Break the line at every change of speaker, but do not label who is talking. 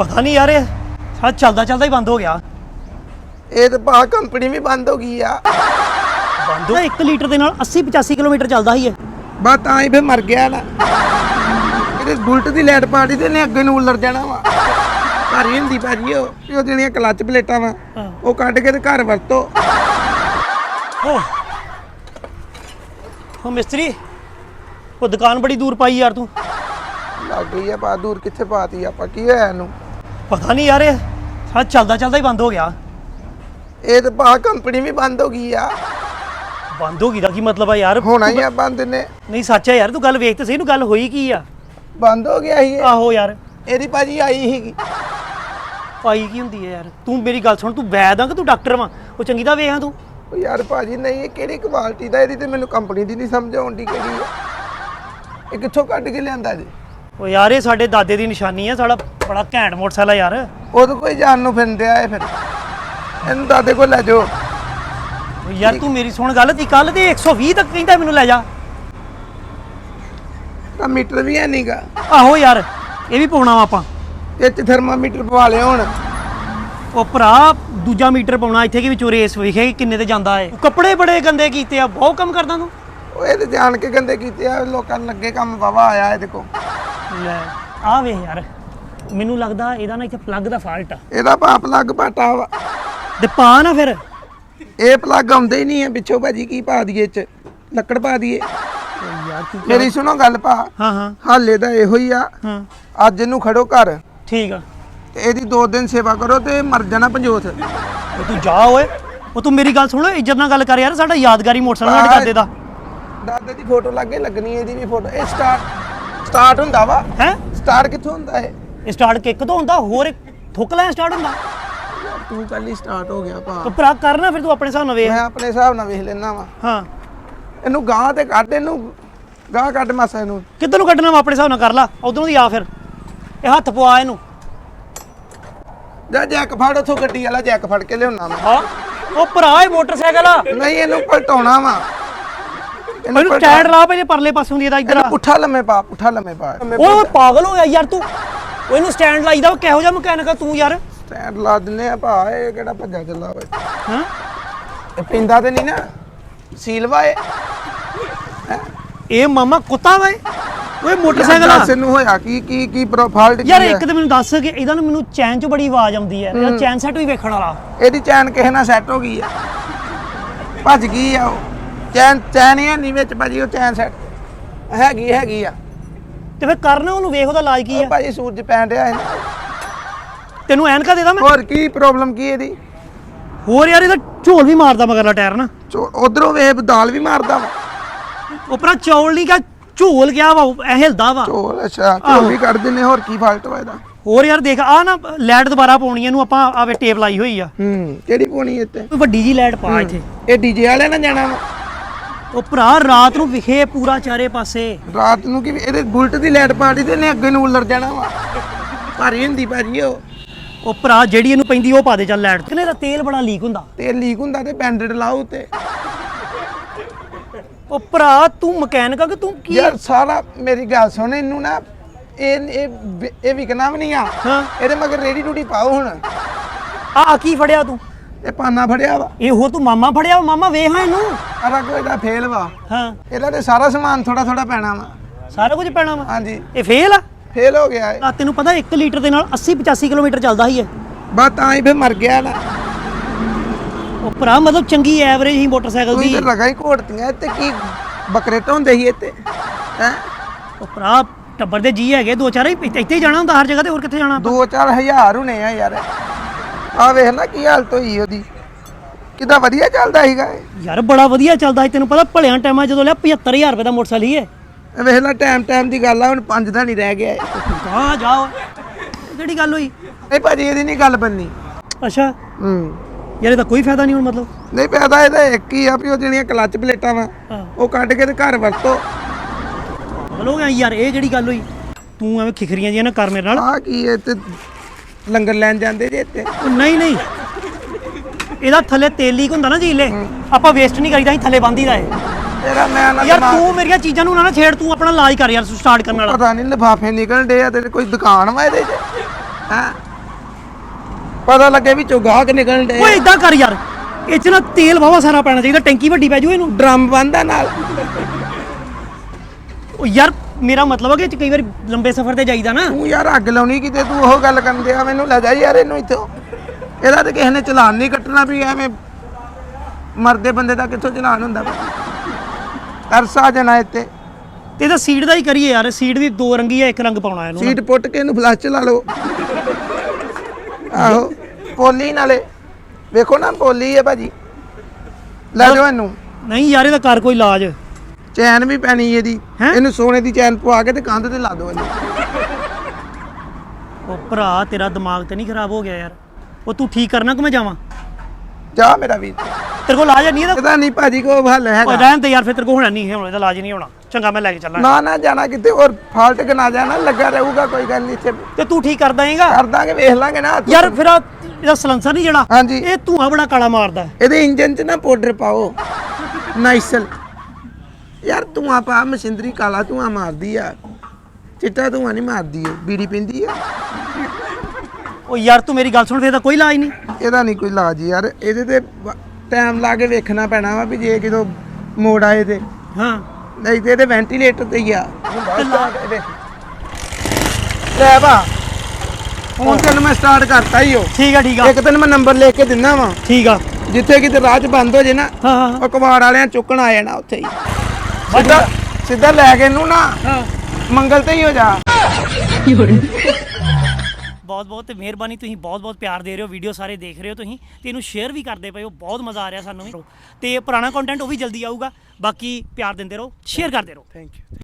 ਪਤਾ ਨਹੀਂ ਯਾਰ ਇਹ ਸਾਲਾ ਚੱਲਦਾ ਚੱਲਦਾ ਹੀ ਬੰਦ ਹੋ ਗਿਆ।
ਇਹ ਤਾਂ ਭਾ ਕੰਪਨੀ ਵੀ ਬੰਦ ਹੋ ਗਈ ਆ।
ਬੰਦ ਹੋ 1 ਲੀਟਰ ਦੇ ਨਾਲ 80 85 ਕਿਲੋਮੀਟਰ ਚੱਲਦਾ ਸੀ ਇਹ।
ਬਸ ਤਾਂ ਹੀ ਫੇ ਮਰ ਗਿਆ ਨਾ। ਇਹਦੇ ਬੁਲਟ ਦੀ ਲਾਈਟ ਪਾੜੀ ਤੇ ਨੇ ਅੱਗੇ ਨੂੰ ਉਲਰ ਜਾਣਾ ਵਾ। ਭਾਰੀ ਹੁੰਦੀ ਭਾਜੀ ਉਹ ਉਹ ਜਿਹੜੀਆਂ ਕਲੱਚ ਪਲੇਟਾਂ ਵਾ
ਹਾਂ।
ਉਹ ਕੱਢ ਕੇ ਤੇ ਘਰ ਵਰਤੋ।
ਓ ਓ ਮਿਸਤਰੀ ਉਹ ਦੁਕਾਨ ਬੜੀ ਦੂਰ ਪਾਈ ਯਾਰ ਤੂੰ।
ਲੱਗ ਗਈ ਆ ਬਾ ਦੂਰ ਕਿੱਥੇ ਪਾਤੀ ਆਪਾਂ ਕੀ ਹੋਇਆ ਇਹਨੂੰ?
ਪਤਾ ਨਹੀਂ ਯਾਰ ਇਹ ਸਾਲਾ ਚੱਲਦਾ ਚੱਲਦਾ ਹੀ ਬੰਦ ਹੋ ਗਿਆ।
ਇਹ ਤਾਂ ਭਾ ਕੰਪਨੀ ਵੀ ਬੰਦ ਹੋ ਗਈ ਆ।
ਬੰਦ ਹੋ ਗਈ ਦਾ ਕੀ ਮਤਲਬ ਆ ਯਾਰ?
ਹੋਣਾ ਹੀ ਆ ਬੰਦ ਨੇ।
ਨਹੀਂ ਸੱਚ ਹੈ ਯਾਰ ਤੂੰ ਗੱਲ ਵੇਖ ਤੇ ਸਹੀ ਨੂੰ ਗੱਲ ਹੋਈ ਕੀ ਆ?
ਬੰਦ ਹੋ ਗਿਆ ਸੀ ਇਹ।
ਆਹੋ ਯਾਰ।
ਇਹਦੀ ਭਾਜੀ ਆਈ ਸੀਗੀ।
ਪਾਈ ਕੀ ਹੁੰਦੀ ਹੈ ਯਾਰ? ਤੂੰ ਮੇਰੀ ਗੱਲ ਸੁਣ ਤੂੰ ਵੈਦ ਆ ਕਿ ਤੂੰ ਡਾਕਟਰ ਵਾਂ? ਉਹ ਚੰਗੀ ਤਾਂ ਵੇਖਾਂ ਤੂੰ।
ਉਹ ਯਾਰ ਭਾਜੀ ਨਹੀਂ ਇਹ ਕਿਹੜੀ ਕੁਆਲਿਟੀ ਦਾ ਇਹਦੀ ਤੇ ਮੈਨੂੰ ਕੰਪਨੀ ਦੀ ਨਹੀਂ ਸਮਝ ਆਉਂਦੀ ਕਿਹੜੀ ਆ। ਇਹ ਕਿੱਥੋਂ ਕੱਢ ਕੇ ਲਿਆਂਦਾ ਜੀ?
ਉਹ ਯਾਰ ਇਹ ਸਾਡੇ ਦਾਦੇ ਦੀ ਨਿਸ਼ਾਨੀ ਹੈ ਸਾਡਾ ਬੜਾ ਘੈਂਟ ਮੋਟਰਸਾਈਕਲ ਆ ਯਾਰ।
ਉਹ ਤਾਂ ਕੋਈ ਜਾਣ ਨੂੰ ਫਿਰਦੇ ਆਏ ਫਿਰ। ਇਹਨੂੰ ਦਾਦੇ ਕੋਲ ਲੈ ਜਾਓ।
ਉਹ ਯਾਰ ਤੂੰ ਮੇਰੀ ਸੁਣ ਗੱਲ ਤੀ ਕੱਲ ਤੇ 120 ਤੱਕ ਕਹਿੰਦਾ ਮੈਨੂੰ ਲੈ ਜਾ।
ਤਾਂ ਮੀਟਰ ਵੀ ਹੈ ਨਹੀਂਗਾ
ਆਹੋ ਯਾਰ ਇਹ ਵੀ ਪਾਉਣਾ ਵਾ ਆਪਾਂ।
ਇਹ ਚ ਥਰਮਾਮੀਟਰ ਪਵਾ ਲਿਆ ਹੁਣ।
ਉਹ ਭਰਾ ਦੂਜਾ ਮੀਟਰ ਪਾਉਣਾ ਇੱਥੇ ਕਿ ਵਿੱਚੋਂ ਰੇਸ ਵਿਖੇ ਕਿੰਨੇ ਤੇ ਜਾਂਦਾ ਏ। ਕੱਪੜੇ ਬੜੇ ਗੰਦੇ ਕੀਤੇ ਆ ਬਹੁਤ ਕੰਮ ਕਰਦਾ ਤੂੰ।
ਉਹ ਇਹ ਤੇ ਜਾਣ ਕੇ ਗੰਦੇ ਕੀਤੇ ਆ ਲੋਕਾਂ ਨੂੰ ਲੱਗੇ ਕੰਮ ਵਾਵਾ ਆਇਆ ਇਹਦੇ ਕੋ
ਲੈ ਆ ਵੇਖ ਯਾਰ ਮੈਨੂੰ ਲੱਗਦਾ ਇਹਦਾ ਨਾ ਇੱਥੇ ਪਲੱਗ ਦਾ ਫਾਲਟ ਆ।
ਇਹਦਾ ਪਾ ਪਲੱਗ ਪਾਟਾ ਵਾ।
ਤੇ ਪਾ ਨਾ ਫਿਰ।
ਇਹ ਪਲੱਗ ਆਉਂਦੇ ਹੀ ਨਹੀਂ ਹੈ ਪਿੱਛੋਂ ਭਾਜੀ ਕੀ ਪਾ ਦਈਏ ਚ? ਲੱਕੜ ਪਾ ਦਈਏ।
ਯਾਰ ਤੂੰ
ਮੇਰੀ ਸੁਣੋ ਗੱਲ ਪਾ
ਹਾਂ ਹਾਂ।
ਹਾਲੇ ਦਾ ਇਹੋ ਹੀ ਆ।
ਹਾਂ।
ਅੱਜ ਇਹਨੂੰ ਖੜੋ ਘਰ।
ਠੀਕ ਆ।
ਤੇ ਇਹਦੀ ਦੋ ਦਿਨ ਸੇਵਾ ਕਰੋ ਤੇ ਮਰ ਜਾਣਾ ਪੰਜੋਥ।
ਉਹ ਤੂੰ ਜਾ ਓਏ। ਉਹ ਤੂੰ ਮੇਰੀ ਗੱਲ ਸੁਣ ਇੱਜ਼ਤ ਨਾਲ ਗੱਲ ਕਰ ਯਾਰ ਸਾਡਾ ਯਾਦਗਾਰੀ ਮੋਟਰਸਾਈਕਲ ਦਾਦੇ ਦਾ
ਦਾਦੇ ਦੀ ਫੋਟੋ ਲੱਗੇ ਲੱਗਣੀ ਇਹਦੀ ਵੀ ਫੋਟੋ ਇਹ ਸਟਾਰਟ ਸਟਾਰਟ ਹੁੰਦਾ ਵਾ।
ਹੈ?
ਸਟਾਰਟ ਕਿੱਥੋਂ ਹੁੰਦਾ ਇਹ?
ਇਹ ਸਟਾਰਟ ਕਿੱਕ ਤੋਂ ਹੁੰਦਾ? ਹੋਰ ਇੱਕ ਥੁੱਕ ਲੈ ਸਟਾਰਟ ਹੁੰਦਾ।
ਤੂੰ ਕੱਲ ਹੀ ਸਟਾਰਟ ਹੋ ਗਿਆ ਭਾ।
ਭਰਾ ਕਰਨਾ ਫਿਰ ਤੂੰ ਆਪਣੇ ਹਿਸਾਬ ਨਾਲ ਵੇਖ।
ਮੈਂ ਆਪਣੇ ਹਿਸਾਬ ਨਾਲ ਵੇਖ ਲੈਣਾ ਵਾ।
ਹਾਂ।
ਇਹਨੂੰ ਗਾਂ ਤੇ ਕੱਢ ਇਹਨੂੰ ਗਾਂ ਕੱਢ ਮਾਸਾ ਇਹਨੂੰ।
ਕਿੱਧਰ ਨੂੰ ਕੱਢਣਾ ਵਾ ਆਪਣੇ ਹਿਸਾਬ ਨਾਲ? ਕਰ ਲਾ। ਉਧਰੋਂ ਦੀ ਆ ਫਿਰ। ਇਹ ਹੱਥ ਪਵਾ ਇਹਨੂੰ।
ਜਾ ਜੈਕ ਫੜ ਉਥੋਂ ਗੱਡੀ ਵਾਲਾ ਜੈਕ ਫੜ ਕੇ ਲਿਆਉਣਾ ਮੈਂ।
ਹਾਂ। ਉਹ ਭਰਾ ਇਹ ਮੋਟਰਸਾਈਕਲ ਆ।
ਨਹੀਂ ਇਹਨੂੰ ਪਲਟਾਉਣਾ ਵਾ। ਇਹਨੂੰ
ਸਟੈਂਡ ਲਾ ਪਹਿਲੇ ਪਰਲੇ ਪਾਸੋਂ ਦੀ ਇਹਦਾ ਇੱਧਰ ਆ
ਪੁੱਠਾ ਲੰਮੇ ਪਾ ਪੁੱਠਾ ਲੰਮੇ ਪਾ
ਉਹ ਪਾਗਲ ਹੋ ਗਿਆ ਯਾਰ ਤੂੰ। ਉਹ ਇਹਨੂੰ ਸਟੈਂਡ ਲਾਈਦਾ ਉਹ ਕਿਹੋ ਜਿਹਾ ਮਕੈਨਿਕ ਆ ਤੂੰ ਯਾਰ?
ਸਟੈਂਡ ਲਾ ਦਿੰਨੇ ਆ ਭਾ ਇਹ ਕਿਹੜਾ ਭੱਜਾ ਚੱਲਾ ਓਏ
ਹਾਂ?
ਇਹ ਪਿੰਦਾ ਤੇ ਨਹੀਂ ਨਾ ਸੀਲ ਵਾ ਇਹ।
ਇਹ ਮਾਮਾ ਕੁੱਤਾ ਵਾ? ਓਏ ਮੋਟਰਸਾਈਕਲ ਆ।
ਦੱਸ ਇਹਨੂੰ ਹੋਇਆ ਕੀ ਕੀ ਕੀ ਪ੍ਰੋਫਾਈਲ
ਯਾਰ ਇੱਕ ਤੇ ਮੈਨੂੰ ਦੱਸ ਕਿ ਇਹਦਾ ਨਾ ਮੈਨੂੰ ਚੈਨ 'ਚ ਬੜੀ ਆਵਾਜ਼ ਆਉਂਦੀ ਹੈ ਇਹਦਾ ਚੈਨ ਸੈੱਟ ਵੀ ਵੇਖਣ ਵਾਲਾ।
ਇਹਦੀ ਚੈਨ ਕਿਸੇ ਨਾਲ ਸੈੱਟ ਹੋ ਗਈ ਆ। ਭੱਜ ਗਈ ਆ ਉਹ। ਚੈਨ ਚੈਨ ਹੀ ਨਹੀਂ ਵਿੱਚ ਭਾਜੀ ਉਹ ਚੈਨ ਸੈੱਟ ਹੈਗੀ ਹੈਗੀ ਆ।
ਤੇ ਫਿਰ ਕਰਨਾ ਉਹਨੂੰ ਵੇਖ ਉਹਦਾ ਇਲਾਜ ਕੀ
ਉਹ
ਆ
ਭਾਜੀ ਸੂਰਜ ਪੈਣ ਡਿਆ ਹੈ
ਤੈਨੂੰ ਐਨਕਾ ਦੇਦਾ ਮੈਂ?
ਹੋਰ ਕੀ ਪ੍ਰੋਬਲਮ ਕੀ ਇਹਦੀ?
ਹੋਰ ਯਾਰ ਇਹਦਾ ਝੋਲ ਵੀ ਮਾਰਦਾ ਮਗਰਲਾ ਟਾਇਰ ਨਾ।
ਉਧਰੋਂ ਵੇਖ ਦਾਲ ਵੀ ਮਾਰਦਾ ਵਾ।
ਉਪਰਾ ਚੌਲ ਨਹੀਂ ਕਾ ਝੋਲ ਗਿਆ ਵਾ ਉਹ ਐ ਹਿਲਦਾ ਵਾ।
ਚੋਲ ਅੱਛਾ ਚੋਲ ਵੀ ਕੱਢ ਦਿੰਨੇ ਹੋਰ ਕੀ ਫਾਲਟ ਵਾ ਇਹਦਾ?
ਹੋਰ ਯਾਰ ਦੇਖ ਆ ਨਾ ਲਾਈਟ ਦੁਬਾਰਾ ਪਾਉਣੀ ਇਹਨੂੰ ਆਪਾਂ ਆਵੇ ਟੇਪ ਲਾਈ ਹੋਈ ਆ।
ਹੂੰ ਕਿਹੜੀ ਪਾਉਣੀ ਇੱਥੇ?
ਕੋਈ ਵੱਡੀ ਜੀ ਲਾਈਟ ਪਾ ਇੱਥੇ।
ਇਹ ਡੀਜੇ ਵਾਲੇ ਨਾਲ ਜਾਣਾ ਵਾ।
ਉਹ ਭਰਾ ਰਾਤ ਨੂੰ ਵਿਖੇ ਪੂਰਾ ਚਾਰੇ ਪਾਸੇ।
ਰਾਤ ਨੂੰ ਕੀ ਇਹਦੇ ਬੁਲਟ ਦੀ ਲਾਈਟ ਪਾੜੀ ਤੇ ਨੇ ਅੱਗੇ ਨੂੰ ਉਲਰ ਜਾਣਾ ਵਾ। ਭਾਰੀ ਹੁੰਦੀ ਭਾਜੀ ਉਹ।
ਉਹ ਭਰਾ ਜਿਹੜੀ ਇਹਨੂੰ ਪੈਂਦੀ ਉਹ ਪਾ ਦੇ ਚੱਲ ਲਾਈਟ। ਕਿਨੇ ਦਾ ਤੇਲ ਬੜਾ ਲੀਕ ਹੁੰਦਾ।
ਤੇਲ ਲੀਕ ਹੁੰਦਾ ਤੇ ਬੈਂਡਡ ਲਾਓ ਤੇ
ਉਹ ਭਰਾ ਤੂੰ ਮਕੈਨਿਕ ਆ ਕਿ ਤੂੰ ਕੀ?
ਯਾਰ ਸਾਰਾ ਮੇਰੀ ਗੱਲ ਸੁਣ ਇਹਨੂੰ ਨਾ ਇਹ ਇਹ ਵਿ- ਇਹ ਵਿਕਣਾ ਵੀ ਨਹੀਂ ਆ।
ਹਾਂ।
ਇਹਦੇ ਮਗਰ ਰੇੜੀ ਟੂਟੀ ਪਾਓ ਹੁਣ।
ਆ ਕੀ ਫੜਿਆ ਤੂੰ?
ਇਹ ਪਾਨਾ ਫੜਿਆ ਵਾ।
ਇਹ ਤੂੰ ਮਾਮਾ ਫੜਿਆ ਵਾ, ਮਾਮਾ ਵੇਖ ਹਾਂ ਇਹਨੂੰ।
ਅਰਾ ਕੋਈ ਦਾ ਫੇਲ ਵਾ।
ਹਾਂ।
ਇਹਦਾ ਤੇ ਸਾਰਾ ਸਮਾਨ ਥੋੜਾ ਥੋੜਾ ਪੈਣਾ ਵਾ।
ਸਾਰਾ ਕੁਝ ਪੈਣਾ ਵਾ?
ਹਾਂਜੀ।
ਇਹ ਫੇਲ ਆ?
ਫੇਲ ਹੋ ਗਿਆ ਇਹ।
ਆ ਤੈਨੂੰ ਪਤਾ 1 ਲੀਟਰ ਦੇ ਨਾਲ 80 85 ਕਿਲੋਮੀਟਰ ਚੱਲਦਾ ਸੀ ਇਹ।
ਬਸ ਤਾਂ ਹੀ ਫੇ ਮਰ ਗਿਆ ਨਾ।
ਉਹ ਭਰਾ ਮਤਲਬ ਚੰਗੀ ਐਵਰੇਜ ਹੀ ਮੋਟਰਸਾਈਕਲ
ਤੂੰ
ਦੀ।
ਤੇ ਲਗਾ ਹੀ ਘੋੜਤੀਆਂ ਤੇ ਕੀ ਬੱਕਰੇ ਢੋਂਦੇ ਸੀ ਇੱਥੇ ਹੈ?
ਉਹ ਭਰਾ ਟੱਬਰ ਦੇ ਜੀ ਹੈਗੇ ਦੋ ਚਾਰ ਹੀ ਇੱਥੇ ਹੀ ਜਾਣਾ ਹੁੰਦਾ ਹਰ ਜਗ੍ਹਾ ਤੇ ਹੋਰ ਕਿੱਥੇ ਜਾਣਾ ਆਪਾਂ?
2-4 ਹਜ਼ਾਰ ਹੁਣੇ ਆ ਯਾਰ। ਆ ਵੇਖ ਨਾ ਕੀ ਹਾਲਤ ਹੋਈ ਉਹਦੀ। ਕਿਦਾਂ ਵਧੀਆ ਚੱਲਦਾ ਸੀਗਾ ਇਹ?
ਯਾਰ ਬੜਾ ਵਧੀਆ ਚੱਲਦਾ ਸੀ ਤੈਨੂੰ ਪਤਾ ਭਲਿਆਂ ਟਾਈਮਾਂ ਜਦੋਂ ਲਿਆ 75000 ਰੁਪਏ ਦਾ ਮੋਟਰਸਾਈਕਲ ਹੀ ਹੈ
ਇਹ ਵੇਖ ਲੈ ਟਾਈਮ ਟਾਈਮ ਦੀ ਗੱਲ ਆ ਹੁਣ ਪੰਜ ਦਾ ਨਹੀਂ ਰਹਿ ਗਿਆ ਇਹ।
ਇਹ ਕਿਹੜੀ ਗੱਲ ਹੋਈ?
ਨਹੀਂ ਭਾਜੀ ਇਹਦੀ ਨਹੀਂ ਗੱਲ ਬੰਨੀ।
ਅੱਛਾ।
ਹੂੰ।
ਯਾਰ ਇਹਦਾ ਕੋਈ ਫਾਇਦਾ ਨਹੀਂ ਹੁਣ ਮਤਲਬ।
ਨਹੀਂ ਪੈਦਾ ਇਹਦਾ ਇੱਕ ਹੀ ਆ ਵੀ ਉਹ ਜਿਹੜੀਆਂ ਕਲੱਚ ਪਲੇਟਾਂ ਵਾ
ਹਾਂ।
ਉਹ ਕੱਢ ਕੇ ਤੇ ਘਰ ਵਰਤੋ।
ਬਲੋ ਯਾਰ ਇਹ ਜਿਹੜੀ ਗੱਲ ਹੋਈ ਤੂੰ ਐਵੇਂ ਖਿਖਰੀਆਂ ਜੀਆਂ ਨਾ ਕਰ ਮੇਰੇ ਨਾਲ।
ਆ ਕੀ ਇਹ ਤੇ ਲੰਗਰ ਲੈਣ ਜਾਂਦੇ ਜੇ ਇੱਥੇ।
ਉਹ ਨਹੀਂ ਨਹੀਂ। ਇਹਦਾ ਥੱਲੇ ਤੇਲ ਲੀਕ ਹੁੰਦਾ ਨਾ ਜੀਲੇ ਆਪਾਂ ਵੇਸਟ ਨਹੀਂ ਕਰੀਦਾ ਅਸੀਂ ਥੱਲੇ ਬੰਦੀਦਾ ਏ।
ਤੇਰਾ ਮੈਂ ਨਾ
ਯਾਰ
ਦਿਮਾਗ-
ਤੂੰ ਮੇਰੀਆਂ ਚੀਜ਼ਾਂ ਨੂੰ ਨਾ ਨਾ ਛੇੜ ਤੂੰ ਆਪਣਾ ਇਲਾਜ ਕਰ ਯਾਰ ਸਟਾਰਟ ਕਰਨ ਵਾਲਾ।
ਪਤਾ ਨਹੀਂ ਲਿਫਾਫੇ ਨਿਕਲਣ ਡੇ ਆ ਤੇ ਕੋਈ ਦੁਕਾਨ ਵਾ ਇਹਦੇ 'ਚ? ਹਾਂ? ਪਤਾ ਲੱਗੇ ਵੀ ਗਾਹਕ ਨਿਕਲਣ ਦੇ
ਓਏ ਇਦਾਂ ਕਰ ਯਾਰ ਇਹ ਚ ਨਾ ਤੇਲ ਵਾਵਾ ਸਾਰਾ ਪੈਣਾ ਚਾਹੀਦਾ ਟੈਂਕੀ ਵੱਡੀ ਪੈ ਜੂ ਇਹਨੂੰ।
ਡਰਮ ਬੰਦਾ ਨਾਲ।
ਓ ਯਾਰ ਮੇਰਾ ਮਤਲਬ ਹੈ ਕਿ ਕਈ ਵਾਰ ਲੰਬੇ ਸਫ਼ਰ ਤੇ ਜਾਈਦਾ ਨਾ।
ਤੂੰ ਯਾਰ ਅੱਗ ਲਾਉਣੀ ਕਿਤੇ ਤੂੰ ਉਹ ਗੱਲ ਕਰਨ ਦਿਆ ਮੈਨੂੰ ਲੈ ਜਾ ਯਾਰ ਇਹਨੂੰ ਇੱਥੋਂ। ਇਹਦਾ ਤੇ ਕਿਸੇ ਨੇ ਚਲਾਨ ਨਹੀਂ ਕੱਟਣਾ ਵੀ ਐਵੇਂ ਮਰਦੇ ਬੰਦੇ ਦਾ ਕਿੱਥੋਂ ਚਲਾਨ ਹੁੰਦਾ ਤਰਸਾ ਜਨਾ ਇੱਥੇ।
ਤੇ ਇਹਦਾ ਸੀਡ ਦਾ ਹੀ ਕਰੀਏ ਯਾਰ ਸੀਡ ਵੀ ਦੋ ਰੰਗੀ ਆ ਇੱਕ ਰੰਗ ਪਾਉਣਾ ਇਹਨੂੰ।
ਸੀਟ ਪੁੱਟ ਕੇ ਇਹਨੂੰ ਫਲਸ਼ ਚਲਾ ਲਓ। ਆਹੋ ਪੋਲੀ ਨਾਲੇ। ਵੇਖੋ ਨਾ ਪੋਲੀ ਹੈ ਭਾਜੀ। ਲੈ ਜਾਓ ਇਹਨੂੰ।
ਨਹੀਂ ਯਾਰ ਇਹਦਾ ਕਰ ਕੋਈ ਇਲਾਜ।
ਚੈਨ ਵੀ ਪੈਣੀ ਇਹਦੀ।
ਹੈਂ?
ਇਹਨੂੰ ਸੋਨੇ ਦੀ ਚੈਨ ਪਵਾ ਕੇ ਤੇ ਕੰਧ ਤੇ ਲਾ ਦਿਓ ਇਹਨੂੰ।
ਉਹ ਭਰਾ ਤੇਰਾ ਦਿਮਾਗ ਤੇ ਨਹੀਂ ਖਰਾਬ ਹੋ ਗਿਆ ਯਾਰ। ਉਹ ਤੂੰ ਠੀਕ ਕਰਨਾ ਕਿ ਮੈਂ ਜਾਵਾਂ?
ਜਾ ਮੇਰਾ ਵੀਰ।
ਤੇਰੇ ਕੋਲ ਇਲਾਜ ਹੈ ਨਹੀਂ ਇਹਦਾ?
ਇਹਦਾ ਨਹੀਂ ਭਾਜੀ ਕੋ ਹੱਲ
ਓਏ
ਹੈਗਾ
ਰਹਿਣ ਤੇ ਯਾਰ ਫਿਰ ਤੇਰੇ ਕੋਲ ਹੋਣਾ ਨਹੀਂ ਹੁਣ ਇਹਦਾ ਇਲਾਜ ਨਹੀਂ ਹੋਣਾ। ਚੰਗਾ ਮੈਂ ਲੈ ਕੇ ਚੱਲਾਂ।
ਨਾ ਨਾ ਜਾਣਾ ਕਿਤੇ ਹੋਰ। ਫਾਲਟ ਕਿ ਨਾ ਜਾਣਾ ਲੱਗਾ ਰਹੂਗਾ ਕੋਈ ਗੱਲ ਨਹੀਂ ਇੱਥੇ।
ਤੇ ਤੂੰ ਠੀਕ ਕਰ ਦੇਂਗਾ
ਕਰ ਦਾਂਗੇ ਵੇਖ ਲਾਂਗੇ ਨਾ।
ਯਾਰ ਫਿਰ ਆਹ ਇਹਦਾ ਸਲੈਂਸਰ ਨਹੀਂ ਜਿਹੜਾ?
ਹਾਂਜੀ।
ਇਹ ਧੂਆਂ ਬੜਾ ਕਾਲਾ ਮਾਰਦਾ ਹੈ।
ਇਹਦੇ ਇੰਜਨ 'ਚ ਨਾ ਪਾਊਡਰ ਪਾਓ। ਨਾਈਸਲ। ਯਾਰ ਧੂਆਂ ਪਾ ਮਸ਼ੀਨਰੀ ਕਾਲਾ ਧੂਆਂ ਮਾਰਦੀ ਆ। ਚਿੱਟਾ ਧੂਆਂ ਨਹੀਂ ਮਾਰਦੀ ਉਹ ਬੀੜੀ ਪਿੰਦੀ ਆ।
ਉਹ ਯਾਰ ਤੂੰ ਮੇਰੀ ਗੱਲ ਸੁਣ ਫਿਰ ਇਹਦਾ ਕੋਈ ਇਲਾਜ ਨਹੀਂ।
ਇਹਦਾ ਨਹੀਂ ਕੋਈ ਇਲਾਜ ਯਾਰ ਇਹਦੇ ਤੇ ਟਾਈਮ ਲਾ ਕੇ ਵੇਖਣਾ ਪੈਣਾ ਵਾ ਵੀ ਜੇ ਕਿਦੋਂ ਮੋੜ ਆਏ ਤੇ।
ਹਾਂ।
ਨਹੀਂ ਤੇ ਇਹਦੇ ਵੈਂਟੀਲੇਟਰ ਤੇ ਹੀ ਆ। ਲੈ ਬਾ ਹੁਣ ਤੈਨੂੰ ਮੈਂ ਸਟਾਰਟ ਕਰਤਾ ਹੀ ਉਹ।
ਠੀਕ ਆ ਠੀਕ ਆ।
ਇੱਕ ਤੈਨੂੰ ਮੈਂ ਨੰਬਰ ਲਿਖ ਕੇ ਦਿੰਦਾ ਵਾਂ।
ਠੀਕ ਆ।
ਜਿੱਥੇ ਕਿਤੇ ਰਾਹ 'ਚ ਬੰਦ ਹੋ ਜੇ ਨਾ
ਹਾਂ ਹਾਂ।
ਉਹ ਕਬਾੜ ਵਾਲਿਆਂ ਚੁੱਕਣ ਆ ਜਾਣਾ ਉੱਥੇ ਹੀ। ਸਿੱਧਾ ਸਿੱਧਾ ਲੈ ਕੇ ਇਹਨੂੰ ਨਾ।
ਹਾਂ।
ਮੰਗਲ ਤੇ ਹੀ ਹੋ ਜਾ।
ਬਹੁਤ ਬਹੁਤ ਮਿਹਰਬਾਨੀ ਤੁਸੀਂ ਬਹੁਤ ਬਹੁਤ ਪਿਆਰ ਦੇ ਰਹੇ ਹੋ ਵੀਡੀਓ ਸਾਰੇ ਦੇਖ ਰਹੇ ਹੋ ਤੁਸੀਂ ਤੇ ਇਹਨੂੰ ਸ਼ੇਅਰ ਵੀ ਕਰਦੇ ਪਏ ਹੋ ਬਹੁਤ ਮਜ਼ਾ ਆ ਰਿਹਾ ਸਾਨੂੰ ਵੀ। ਤੇ ਪੁਰਾਣਾ ਕੰਟੈਂਟ ਉਹ ਵੀ ਜਲਦੀ ਆਊਗਾ ਬਾਕੀ ਪਿਆਰ ਦਿੰਦੇ ਰਹੋ ਸ਼ੇਅਰ ਕਰਦੇ ਰਹੋ।
Thank you